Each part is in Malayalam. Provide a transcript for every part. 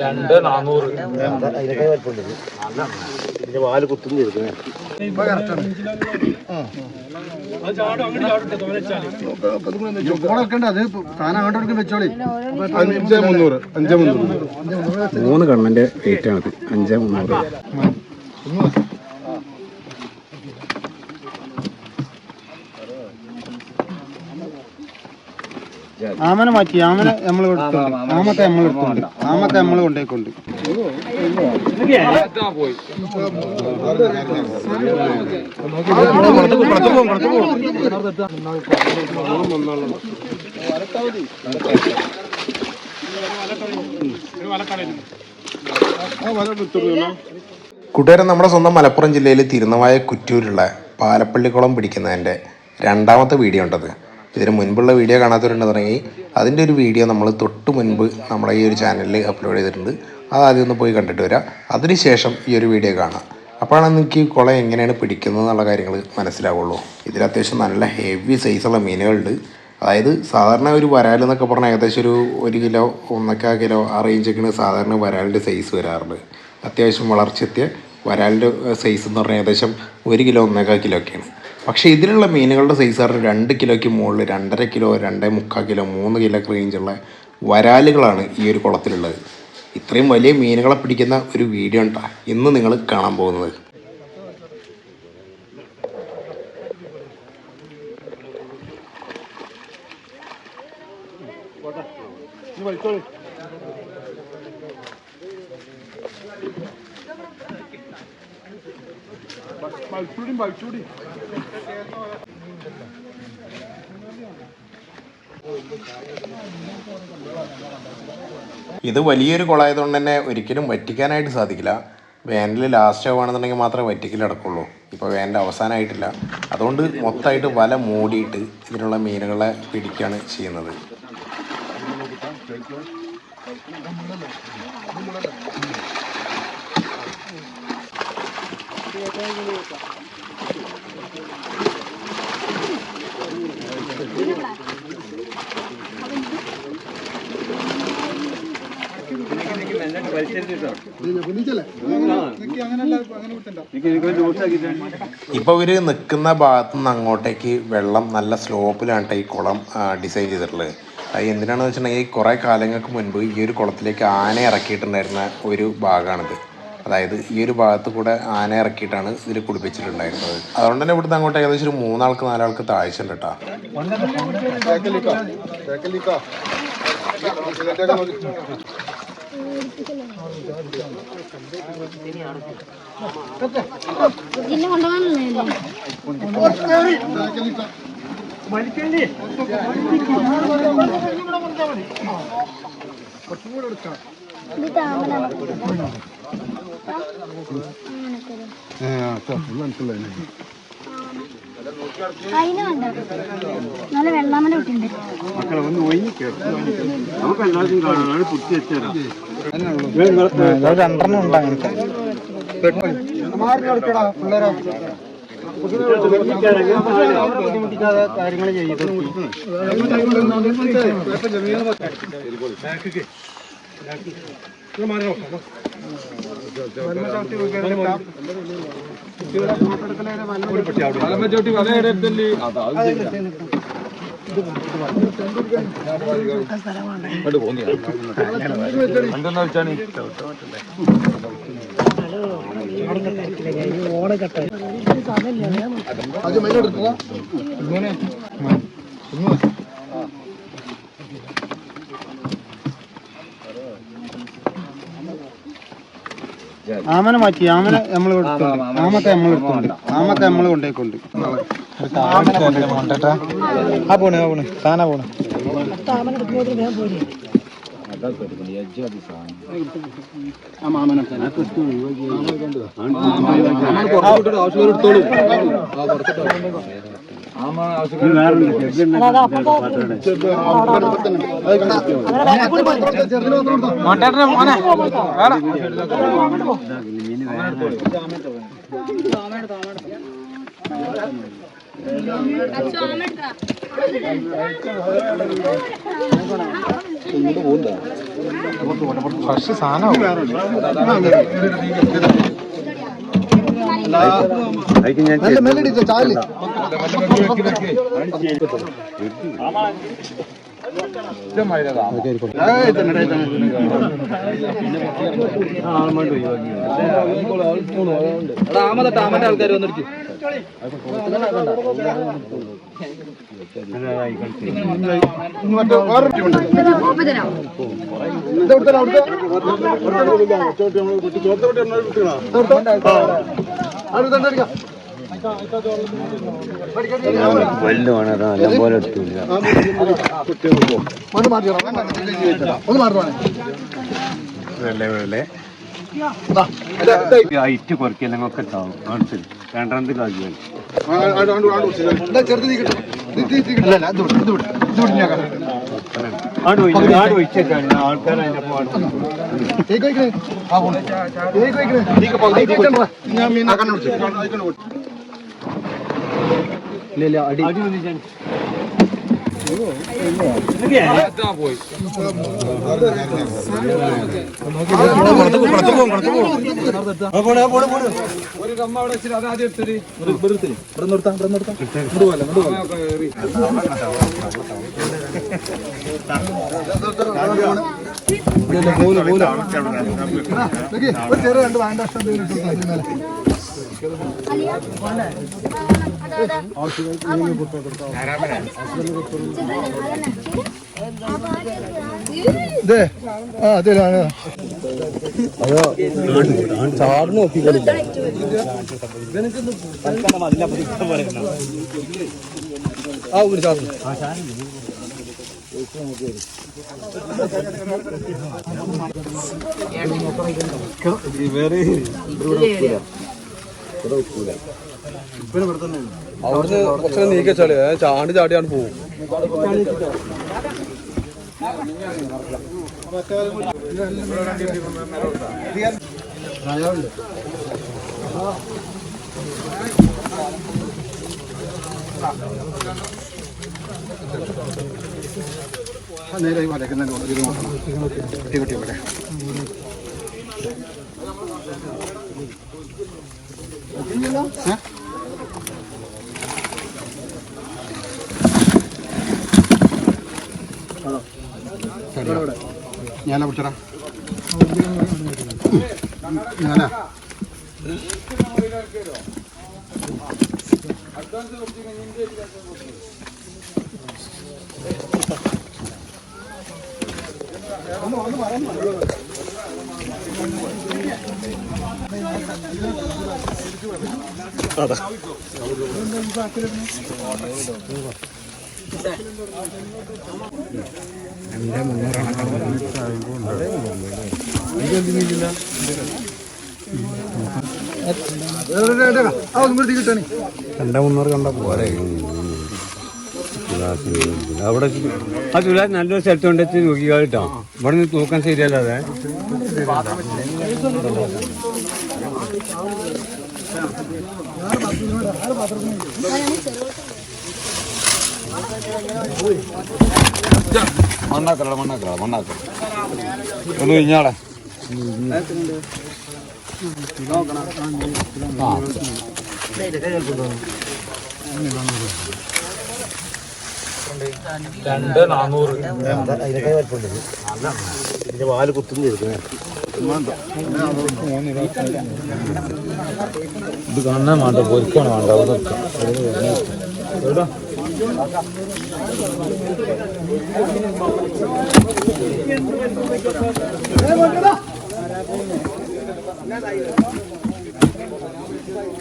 രണ്ട് നാനൂറ് വാൽ അഞ്ച് മുന്നൂറ് അഞ്ച് മുന്നൂറ്. മൂന്ന് കണ്ണന്റെ വെയിറ്റ് ആണ് അഞ്ചേ മുന്നൂറ്. ആമനെ മാറ്റി ആമനെ നമ്മൾ ആമത്തെ നമ്മൾ എടുത്തുണ്ട്. ആമത്തെ നമ്മൾ കൊണ്ടേക്കൊണ്ട് കൂട്ടുകാരൻ നമ്മുടെ സ്വന്തം മലപ്പുറം ജില്ലയിൽ തിരുനവായ കുറ്റൂരുള്ള പാലപ്പള്ളിക്കുളം പിടിക്കുന്നതിന്റെ രണ്ടാമത്തെ വീഡിയോ ഉണ്ടത്. ഇതിന് മുൻപുള്ള വീഡിയോ കാണാത്തവരുണ്ടെന്നുണ്ടെങ്കിൽ അതിന്റെ ഒരു വീഡിയോ നമ്മൾ തൊട്ട് മുൻപ് നമ്മുടെ ഈ ഒരു ചാനലിൽ അപ്ലോഡ് ചെയ്തിട്ടുണ്ട്. അത് ആദ്യം ഒന്ന് പോയി കണ്ടിട്ട് വരാം. അതിനുശേഷം ഈ ഒരു വീഡിയോ കാണാം. അപ്പോഴാണ് എനിക്ക് കുളം എങ്ങനെയാണ് പിടിക്കുന്നത് എന്നുള്ള കാര്യങ്ങൾ മനസ്സിലാവുള്ളൂ. ഇതിൽ അത്യാവശ്യം നല്ല ഹെവി സൈസുള്ള മീനുകളുണ്ട്. അതായത് സാധാരണ ഒരു വരാൽ എന്നൊക്കെ പറഞ്ഞാൽ ഏകദേശം ഒരു ഒരു കിലോ ഒന്നൊക്കെ കിലോ ആ റേഞ്ചൊക്കെയാണ് സാധാരണ വരാലിന്റെ സൈസ് വരാറുണ്ട്. അത്യാവശ്യം വളർച്ചെത്തിയ വരാലിന്റെ സൈസ് എന്ന് പറഞ്ഞാൽ ഏകദേശം ഒരു കിലോ ഒന്നേക്കാൽ കിലോ ഒക്കെയാണ്. പക്ഷേ ഇതിലുള്ള മീനുകളുടെ സൈസ് പറഞ്ഞാൽ രണ്ട് കിലോയ്ക്ക് മുകളിൽ രണ്ടര കിലോ രണ്ടേ മുക്കാൽ കിലോ മൂന്ന് കിലോ റേഞ്ചുള്ള വരാലുകളാണ് ഈ ഒരു കുളത്തിലുള്ളത്. ഇത്രയും വലിയ മീനുകളെ പിടിക്കുന്ന ഒരു വീഡിയോ ഉണ്ടാ? ഇന്ന് നിങ്ങൾ കാണാൻ പോകുന്നത്. ഇത് വലിയൊരു കുളമായതുകൊണ്ട് തന്നെ ഒരിക്കലും വറ്റിക്കാനായിട്ട് സാധിക്കില്ല. വേനൽ ലാസ്റ്റ് ആവുകയാണെന്നുണ്ടെങ്കിൽ മാത്രമേ വറ്റിക്കൽ അടക്കുള്ളൂ ഇപ്പോൾ വേനൽ അവസാനമായിട്ടില്ല. അതുകൊണ്ട് മൊത്തമായിട്ട് വല മൂടിയിട്ട് ഇതിനുള്ള മീനുകളെ പിടിക്കുകയാണ് ചെയ്യുന്നത്. ഇപ്പോൾ ഇവർ നിൽക്കുന്ന ഭാഗത്തു നിന്ന് അങ്ങോട്ടേക്ക് വെള്ളം നല്ല സ്ലോപ്പിലാണ് ഈ കുളം ഡിസൈൻ ചെയ്തിട്ടുള്ളത്. അത് എന്തിനാണെന്ന് വെച്ചിട്ടുണ്ടെങ്കിൽ കുറേ കാലങ്ങൾക്ക് മുൻപ് ഈ ഒരു കുളത്തിലേക്ക് ആന ഇറക്കിയിട്ടുണ്ടായിരുന്ന ഒരു ഭാഗമാണിത്. അതായത് ഈ ഒരു ഭാഗത്ത് കൂടെ ആന ഇറക്കിയിട്ടാണ് ഇതിൽ കുടിപ്പിച്ചിട്ടുണ്ടായിരുന്നത് അതുകൊണ്ട് തന്നെ ഇവിടുന്ന് അങ്ങോട്ട് ഏകദേശം ഒരു മൂന്നാൾക്ക് നാലാൾക്ക് താഴ്ച ഉണ്ട് കേട്ടോ ഇതിനെ കൊണ്ടുപോകാനല്ലേ ഇത് താമര. കണ്ടോ നല്ല വെള്ളാമല കുട്ടിയുണ്ട് രണ്ടെണ്ണം ഉണ്ട് അങ്ങനത്തെ ബുദ്ധിമുട്ടിക്കാതെ കാര്യങ്ങൾ ചെയ്തു ചോട്ടി വല എടുത്തല്ലേ അതാ എന്തെന്നാ വെച്ചാണ് ആമനെ മാറ്റി ആമനെ നമ്മൾ ആമത്തെ നമ്മൾ എടുത്തുണ്ട് ആമത്തെ നമ്മൾ കൊണ്ടേക്കൊണ്ട് ആ പോണ് ആ പോണ് താനാ പോണ് ആവശ്യം എടുത്തോളൂ ഫസ്റ്റ് സാധനം നല്ല മെല്ലടിച്ച ചാൽ മറ്റേ ആൾക്കാർ ടീമുണ്ട് ഇത് മാറ്റിയോ ഒന്ന് മാറ്റുവാണേ ഹൈറ്റ് കുറയ്ക്കലൊക്കെ ഉണ്ടാവും കാണിച്ചില്ല രണ്ടാമത്തെ കാര്യം ചെറുത് നീ കിട്ടും അല്ല അവിടെ ഇത് വിട് ഇത് വിട് ഇത് വിട് ഞാൻ കാണാം. ആട് ഒഴിച്ച് ആട് ഒഴിച്ചേക്കാണ് ആൾക്കാർ അതിന്റെ ആ ഒരു കമ്മ അവിടെ വെച്ചിട്ട് അത് ആദ്യം എടുത്തിട്ട് ഒരു ചെറിയ രണ്ട് വേണ്ട അഷ്ടം മേലെ ഇതേ ആ അതിലാണ് ആ ചാർന്ന് അവിടുന്ന് കുറച്ചു നീക്കിച്ചാളി ചാണ്ടി ചാടിയാണ് പോകും നേരെ വരയ്ക്കുന്നതിന് ഇത് കുട്ടി കുട്ടി ഏ? ഞാനാ പിടിച്ചടാ ഞാനാ ആ കൂടി കിട്ടണേ രണ്ടാ മുന്നൂറ് കണ്ട പോരെ. അവിടെ ആ തുലാസ് നല്ലൊരു സ്ഥലത്ത് കൊണ്ടെത്തി നോക്കി കേട്ടോ. ഇവിടെ നിന്ന് തൂക്കം ശരിയല്ലാതെ. മണ്ണാക്കല മണ്ണാക്കല മണ്ണാക്കട ഒന്ന് കഴിഞ്ഞാളെ രണ്ട് നാനൂറ് ഇതിന്റെ വാൽ കുത്തുന്നു എടുക്കുന്നത് ഇത് കാണാൻ വേണ്ട പൊരിക്കാണ് വേണ്ട അവിടെ എവിടെ?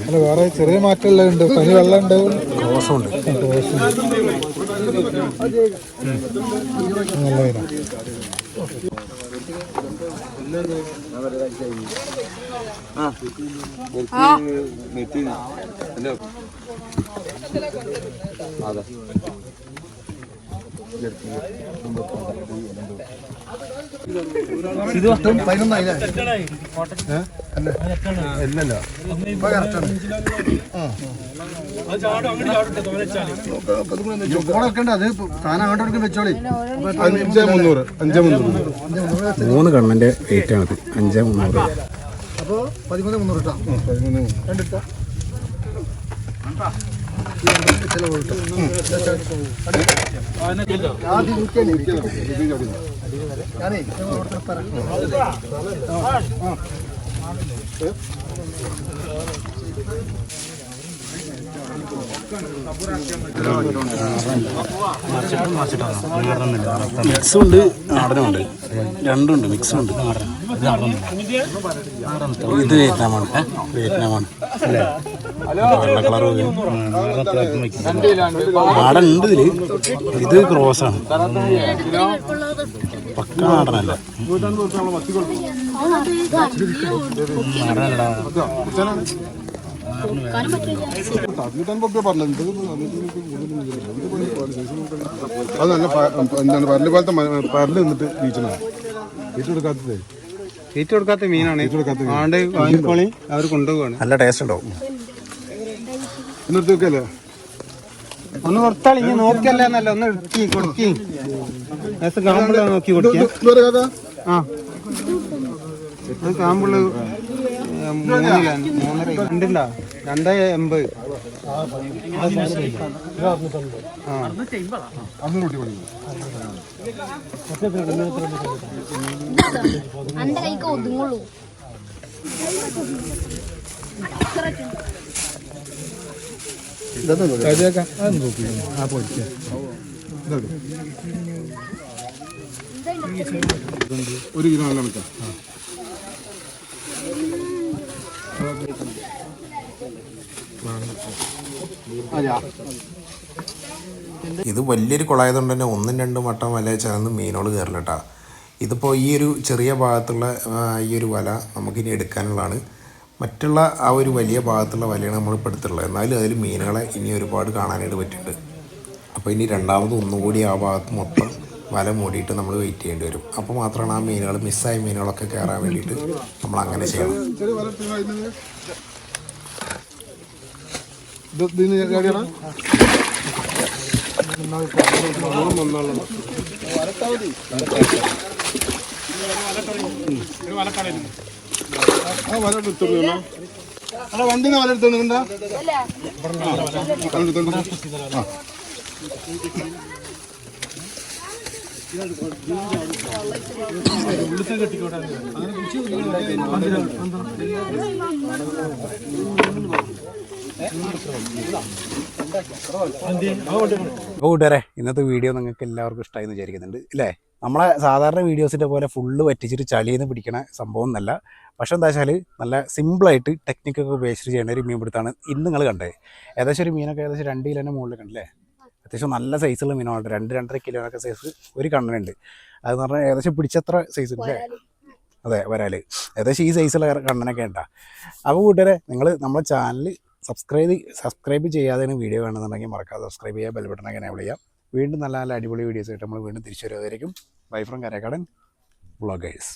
അല്ല വേറെ ചെറിയ മാറ്റമുള്ള ഉണ്ട് പനി വെള്ളം ഉണ്ട് റോസുണ്ട് നല്ല ഇനം അത് താൻ അങ്ങോട്ട് വെച്ചോളി അഞ്ച് മുന്നൂറ്. അഞ്ച് മുന്നൂറ്. മൂന്ന് കണ്ണന്റെ റേറ്റ് ആണത് അഞ്ച് മുന്നൂറ്. പതിമൂന്ന് മുന്നൂറ് കേട്ടോ രണ്ടെടുത്താ ഞാനേ ഓർഡർ പറ മിക്സും ഉണ്ട്. നാടനും ഇത് വിയറ്റ്നാമാണ്? വിയറ്റ്നാമാണ്. വെള്ള കളർ നാടൻ ഉണ്ട് ഇതിൽ. ഇത് ക്രോസാണ് പക്ക നാടനല്ല. അത് നല്ല എന്താണ് പരൽ പോലത്തെ പരൽ നിന്നിട്ട് ബീച്ചിനാണ് ഏറ്റവും എടുക്കാത്തത് തീറ്റ കൊടുക്കാത്ത മീനാണ്. ആണ്ട് വാങ്ങിക്കോളി അവർ കൊണ്ടുപോവാണ്. നല്ല ടേസ്റ്റ് ഉണ്ടാവും. എന്നിട്ട് വെക്കല്ലേ ഒന്ന് കൊടുത്താളി ഇനി നോക്കല്ല എന്നല്ല ഒന്ന് എടുക്കി കൊടുക്കി. കാമ്പിള നോക്കി കൊടുക്കുക ആ. എത്ര കാമ്പിൾ മൂന്നര രണ്ടിണ്ടാ രണ്ടേ എൺപത്. ആ ഒരു കിലോ നല്ല മിക്ക ഇത് വലിയൊരു കുളായതുകൊണ്ട് തന്നെ ഒന്നും രണ്ടും വട്ടം വല ചേർന്ന് മീനുകൾ കയറില്ല ഇതിപ്പോൾ ഈ ഒരു ചെറിയ ഭാഗത്തുള്ള ഈ ഒരു വല നമുക്കിനി എടുക്കാനുള്ളതാണ്. മറ്റുള്ള ആ ഒരു വലിയ ഭാഗത്തുള്ള വലയാണ് നമ്മൾ ഇപ്പോൾ എടുത്തിട്ടുള്ളത്. എന്നാലും അതിൽ മീനുകളെ ഇനി ഒരുപാട് കാണാനായിട്ട് പറ്റുന്നുണ്ട് അപ്പോൾ ഇനി രണ്ടാമത് ഒന്നുകൂടി ആ ഭാഗത്ത് മൊത്തം വല മൂടിയിട്ട് നമ്മൾ വെയിറ്റ് ചെയ്യേണ്ടി വരും. അപ്പോൾ മാത്രമാണ് ആ മീനുകൾ മിസ്സായ മീനുകളൊക്കെ കയറാൻ വേണ്ടിയിട്ട് നമ്മൾ അങ്ങനെ ചെയ്യണം. ചെറിയ വല ഇട്ട് കഴിഞ്ഞത് ഇത് ഇതിന് ഗാഡിയാണോ ആ. കൂട്ടുകാരെ ഇന്നത്തെ വീഡിയോ നിങ്ങൾക്ക് എല്ലാവർക്കും ഇഷ്ടമായി എന്ന് വിചാരിക്കുന്നുണ്ട് അല്ലേ നമ്മളെ സാധാരണ വീഡിയോസിന്റെ പോലെ ഫുള്ള് വറ്റിച്ചിട്ട് ചളിയിൽ നിന്ന് പിടിക്കണ സംഭവം എന്നല്ല പക്ഷെ എന്താ വെച്ചാൽ നല്ല സിമ്പിളായിട്ട് ടെക്നിക്കൊക്കെ ഉപയോഗിച്ചിട്ട് ചെയ്യേണ്ട ഒരു മീൻ പിടുത്താണ് ഇന്ന് നിങ്ങൾ കണ്ടത്. ഏകദേശം ഒരു മീനൊക്കെ ഏകദേശം രണ്ട് കിലോന്റെ മുകളിൽ കണ്ടില്ലേ? അത്യാവശ്യം നല്ല സൈസുള്ള മീനുണ്ട് രണ്ട് രണ്ടര കിലോനൊക്കെ സൈസ് ഒരു കണ്ണനുണ്ട്. അതെന്ന് പറഞ്ഞാൽ ഏകദേശം പിടിച്ചത്ര സൈസ് ഇല്ലേ അതെ വരാൽ. ഏകദേശം ഈ സൈസുള്ള കണ്ണനൊക്കെ ഉണ്ടാ? അപ്പോൾ കൂട്ടുകാരെ നിങ്ങൾ നമ്മളെ ചാനൽ സബ്സ്ക്രൈബ് സബ്സ്ക്രൈബ് ചെയ്യാതെയാണ് വീഡിയോ വേണമെന്നുണ്ടെങ്കിൽ മറക്കാതെ സബ്സ്ക്രൈബ് ചെയ്യുക ബട്ടൺ എനേബിൾ ചെയ്യാം. വീണ്ടും നല്ല നല്ല അടിപൊളി വീഡിയോസ് ആയിട്ട് നമ്മൾ വീണ്ടും തിരിച്ചു വരുന്നതായിരിക്കും. Bye from കരക്കാടൻ. ബ്ലോഗേഴ്സ്